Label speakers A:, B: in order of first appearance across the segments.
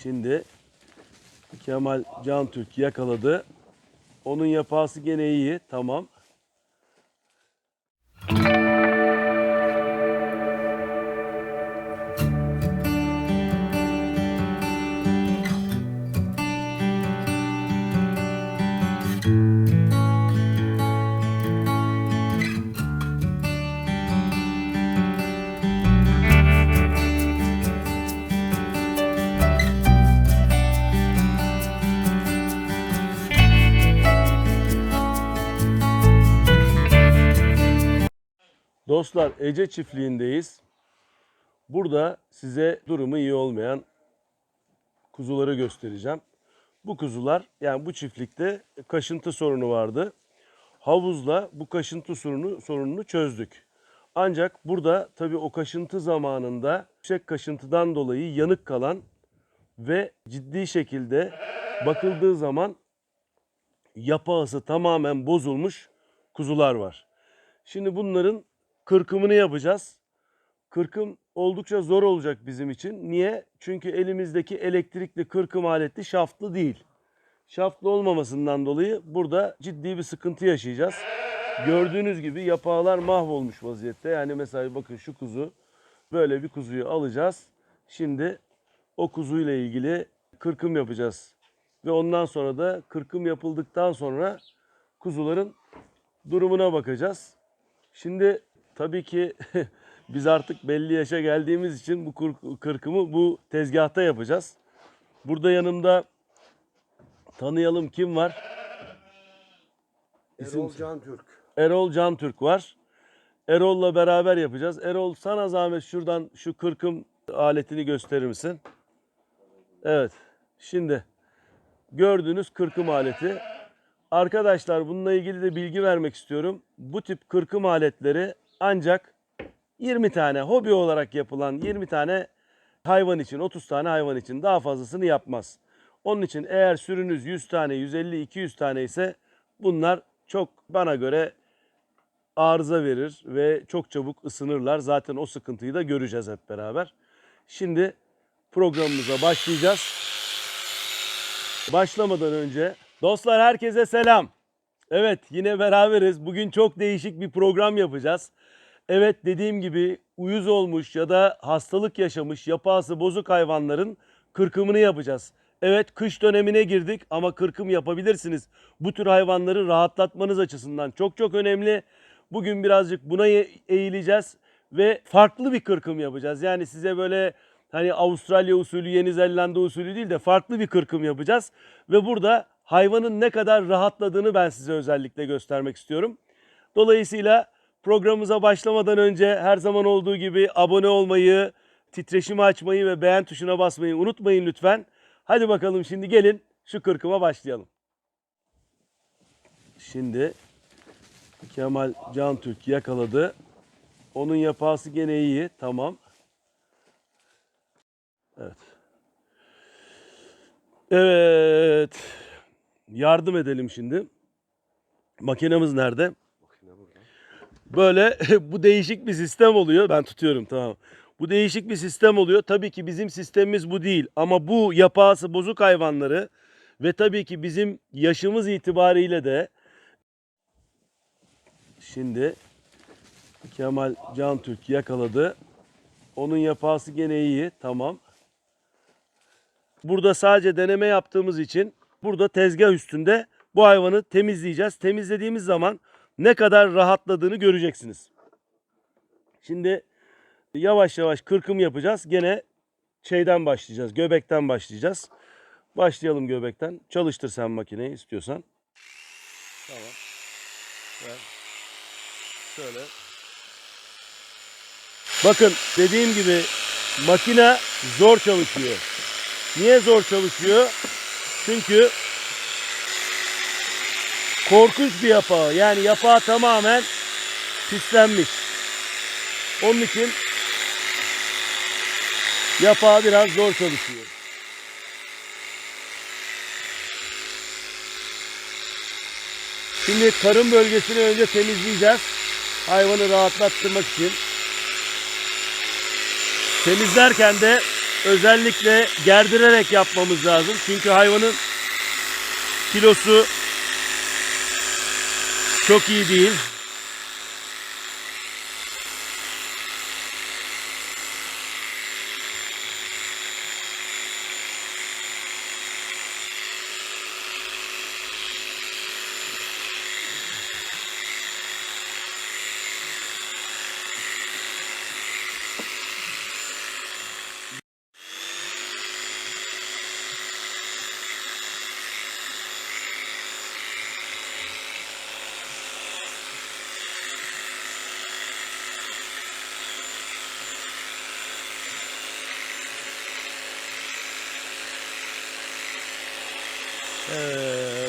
A: Şimdi Kemal Can Türk yakaladı. Onun yapası gene iyi. Tamam. Dostlar Ece çiftliğindeyiz. Burada size durumu iyi olmayan kuzuları göstereceğim. Bu kuzular yani bu çiftlikte kaşıntı sorunu vardı. Havuzla bu kaşıntı sorunu, sorununu çözdük. Ancak burada tabii o kaşıntı zamanında yüksek kaşıntıdan dolayı yanık kalan ve ciddi şekilde bakıldığı zaman yapağısı tamamen bozulmuş kuzular var. Şimdi bunların kırkımını yapacağız. Kırkım oldukça zor olacak bizim için. Niye? Çünkü elimizdeki elektrikli kırkım aleti şaftlı değil. Şaftlı olmamasından dolayı burada ciddi bir sıkıntı yaşayacağız. Gördüğünüz gibi yapağlar mahvolmuş vaziyette. Yani mesela bakın şu kuzu böyle bir kuzuyu alacağız. Şimdi o kuzuyla ilgili kırkım yapacağız. Ve ondan sonra da kırkım yapıldıktan sonra kuzuların durumuna bakacağız. Şimdi tabii ki biz artık belli yaşa geldiğimiz için bu kırkımı bu tezgahta yapacağız. Burada yanımda tanıyalım kim var? İsim-
B: Erol Can Türk.
A: Erol Can Türk var. Erol'la beraber yapacağız. Erol sana zahmet şuradan şu kırkım aletini gösterir misin? Evet. Şimdi gördüğünüz kırkım aleti. Arkadaşlar bununla ilgili de bilgi vermek istiyorum. Bu tip kırkım aletleri ancak 20 tane hobi olarak yapılan 20 tane hayvan için 30 tane hayvan için daha fazlasını yapmaz. Onun için eğer sürünüz 100 tane 150 200 tane ise bunlar çok bana göre arıza verir ve çok çabuk ısınırlar. Zaten o sıkıntıyı da göreceğiz hep beraber. Şimdi programımıza başlayacağız. Başlamadan önce dostlar herkese selam. Evet yine beraberiz. Bugün çok değişik bir program yapacağız. Evet dediğim gibi uyuz olmuş ya da hastalık yaşamış yapası bozuk hayvanların kırkımını yapacağız. Evet kış dönemine girdik ama kırkım yapabilirsiniz. Bu tür hayvanları rahatlatmanız açısından çok çok önemli. Bugün birazcık buna eğileceğiz ve farklı bir kırkım yapacağız. Yani size böyle hani Avustralya usulü, Yeni Zelanda usulü değil de farklı bir kırkım yapacağız. Ve burada hayvanın ne kadar rahatladığını ben size özellikle göstermek istiyorum. Dolayısıyla programımıza başlamadan önce her zaman olduğu gibi abone olmayı, titreşimi açmayı ve beğen tuşuna basmayı unutmayın lütfen. Hadi bakalım şimdi gelin şu kırkıma başlayalım. Şimdi Kemal Can Türk yakaladı. Onun yapası gene iyi. Tamam. Evet. Evet. Yardım edelim şimdi. Makinemiz nerede? Böyle bu değişik bir sistem oluyor. Ben tutuyorum tamam. Bu değişik bir sistem oluyor. Tabii ki bizim sistemimiz bu değil. Ama bu yapası bozuk hayvanları ve tabii ki bizim yaşımız itibariyle de şimdi Kemal Can Türk yakaladı. Onun yapası gene iyi. Tamam. Burada sadece deneme yaptığımız için burada tezgah üstünde bu hayvanı temizleyeceğiz. Temizlediğimiz zaman ne kadar rahatladığını göreceksiniz. Şimdi yavaş yavaş kırkım yapacağız. Gene şeyden başlayacağız. Göbekten başlayacağız. Başlayalım göbekten. Çalıştır sen makineyi istiyorsan. Tamam. Ver. Şöyle. Bakın dediğim gibi makine zor çalışıyor. Niye zor çalışıyor? Çünkü korkunç bir yapağı. Yani yapağı tamamen pislenmiş. Onun için yapağı biraz zor çalışıyor. Şimdi karın bölgesini önce temizleyeceğiz. Hayvanı rahatlattırmak için. Temizlerken de özellikle gerdirerek yapmamız lazım. Çünkü hayvanın kilosu çok iyi değil.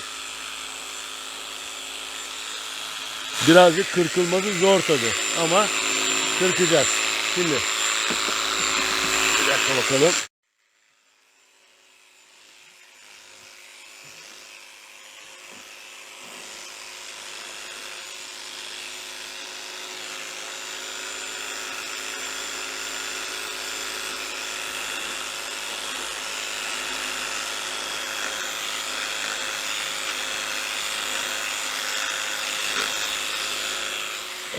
A: Evet. Birazcık kırkılması zor tabi ama kırkacağız. Şimdi bir dakika bakalım.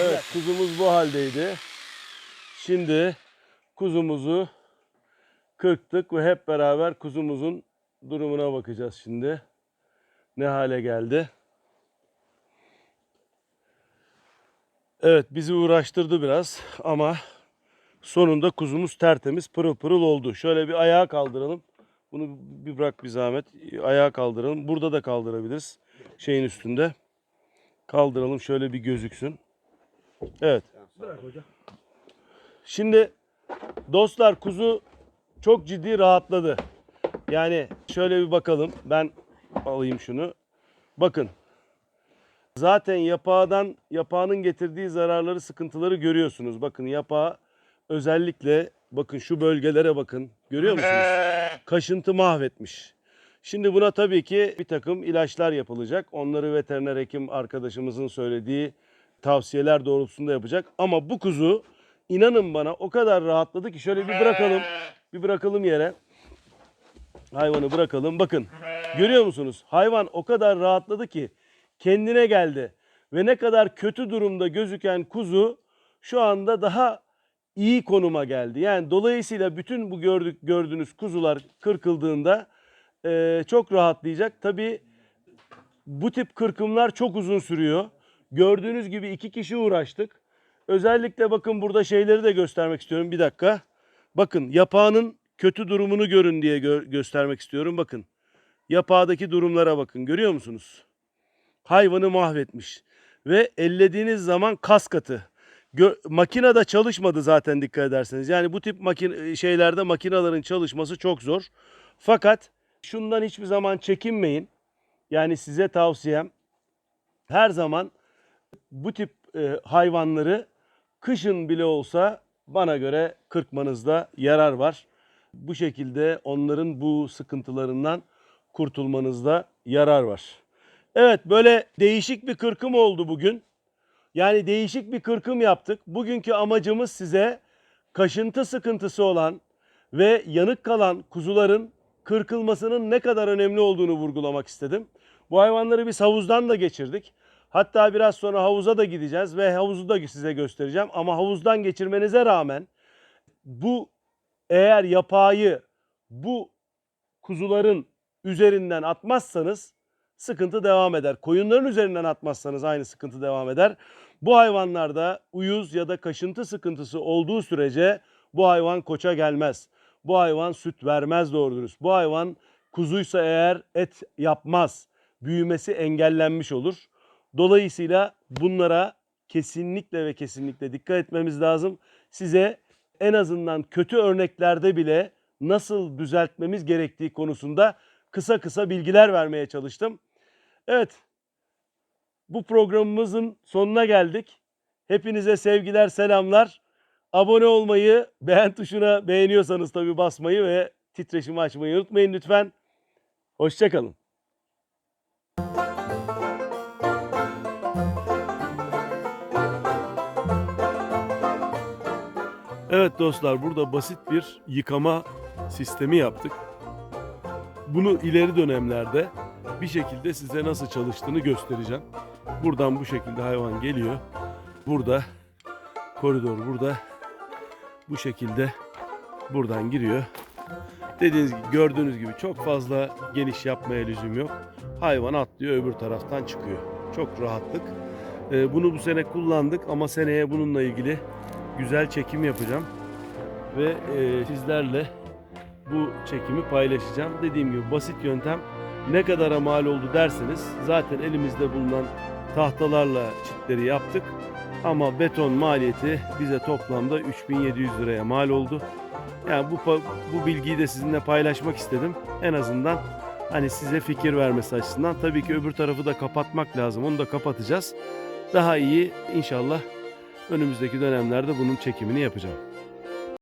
A: Evet kuzumuz bu haldeydi. Şimdi kuzumuzu kırktık ve hep beraber kuzumuzun durumuna bakacağız şimdi. Ne hale geldi. Evet bizi uğraştırdı biraz ama sonunda kuzumuz tertemiz pırıl pırıl oldu. Şöyle bir ayağa kaldıralım. Bunu bir bırak bir zahmet. Ayağa kaldıralım. Burada da kaldırabiliriz. Şeyin üstünde. Kaldıralım şöyle bir gözüksün. Evet. Şimdi dostlar kuzu çok ciddi rahatladı. Yani şöyle bir bakalım. Ben alayım şunu. Bakın. Zaten yapağdan yapağının getirdiği zararları, sıkıntıları görüyorsunuz. Bakın yapağı özellikle bakın şu bölgelere bakın. Görüyor musunuz? Kaşıntı mahvetmiş. Şimdi buna tabii ki bir takım ilaçlar yapılacak. Onları veteriner hekim arkadaşımızın söylediği tavsiyeler doğrultusunda yapacak. Ama bu kuzu inanın bana o kadar rahatladı ki şöyle bir bırakalım. Bir bırakalım yere. Hayvanı bırakalım. Bakın görüyor musunuz? Hayvan o kadar rahatladı ki kendine geldi. Ve ne kadar kötü durumda gözüken kuzu şu anda daha iyi konuma geldi. Yani dolayısıyla bütün bu gördük gördüğünüz kuzular kırkıldığında eee, çok rahatlayacak. Tabii bu tip kırkımlar çok uzun sürüyor. Gördüğünüz gibi iki kişi uğraştık. Özellikle bakın burada şeyleri de göstermek istiyorum. Bir dakika. Bakın yapağının kötü durumunu görün diye gö- göstermek istiyorum. Bakın. Yapağdaki durumlara bakın. Görüyor musunuz? Hayvanı mahvetmiş. Ve ellediğiniz zaman kas katı. Gö- makinede çalışmadı zaten dikkat ederseniz. Yani bu tip makin şeylerde makinaların çalışması çok zor. Fakat şundan hiçbir zaman çekinmeyin. Yani size tavsiyem her zaman bu tip e, hayvanları kışın bile olsa bana göre kırpmanızda yarar var. Bu şekilde onların bu sıkıntılarından kurtulmanızda yarar var. Evet böyle değişik bir kırkım oldu bugün. Yani değişik bir kırkım yaptık. Bugünkü amacımız size kaşıntı sıkıntısı olan ve yanık kalan kuzuların kırkılmasının ne kadar önemli olduğunu vurgulamak istedim. Bu hayvanları biz havuzdan da geçirdik. Hatta biraz sonra havuza da gideceğiz ve havuzu da size göstereceğim. Ama havuzdan geçirmenize rağmen bu eğer yapağı bu kuzuların üzerinden atmazsanız sıkıntı devam eder. Koyunların üzerinden atmazsanız aynı sıkıntı devam eder. Bu hayvanlarda uyuz ya da kaşıntı sıkıntısı olduğu sürece bu hayvan koça gelmez. Bu hayvan süt vermez doğru dürüst. Bu hayvan kuzuysa eğer et yapmaz. Büyümesi engellenmiş olur. Dolayısıyla bunlara kesinlikle ve kesinlikle dikkat etmemiz lazım. Size en azından kötü örneklerde bile nasıl düzeltmemiz gerektiği konusunda kısa kısa bilgiler vermeye çalıştım. Evet. Bu programımızın sonuna geldik. Hepinize sevgiler, selamlar. Abone olmayı, beğen tuşuna beğeniyorsanız tabii basmayı ve titreşimi açmayı unutmayın lütfen. Hoşçakalın. Evet dostlar burada basit bir yıkama sistemi yaptık. Bunu ileri dönemlerde bir şekilde size nasıl çalıştığını göstereceğim. Buradan bu şekilde hayvan geliyor. Burada koridor burada. Bu şekilde buradan giriyor. Dediğiniz gibi gördüğünüz gibi çok fazla geniş yapmaya lüzum yok. Hayvan atlıyor öbür taraftan çıkıyor. Çok rahatlık. Ee, bunu bu sene kullandık ama seneye bununla ilgili güzel çekim yapacağım. Ve e, sizlerle bu çekimi paylaşacağım. Dediğim gibi basit yöntem ne kadara mal oldu derseniz zaten elimizde bulunan tahtalarla çitleri yaptık. Ama beton maliyeti bize toplamda 3700 liraya mal oldu. Yani bu bu bilgiyi de sizinle paylaşmak istedim. En azından hani size fikir vermesi açısından. Tabii ki öbür tarafı da kapatmak lazım. Onu da kapatacağız. Daha iyi inşallah önümüzdeki dönemlerde bunun çekimini yapacağım.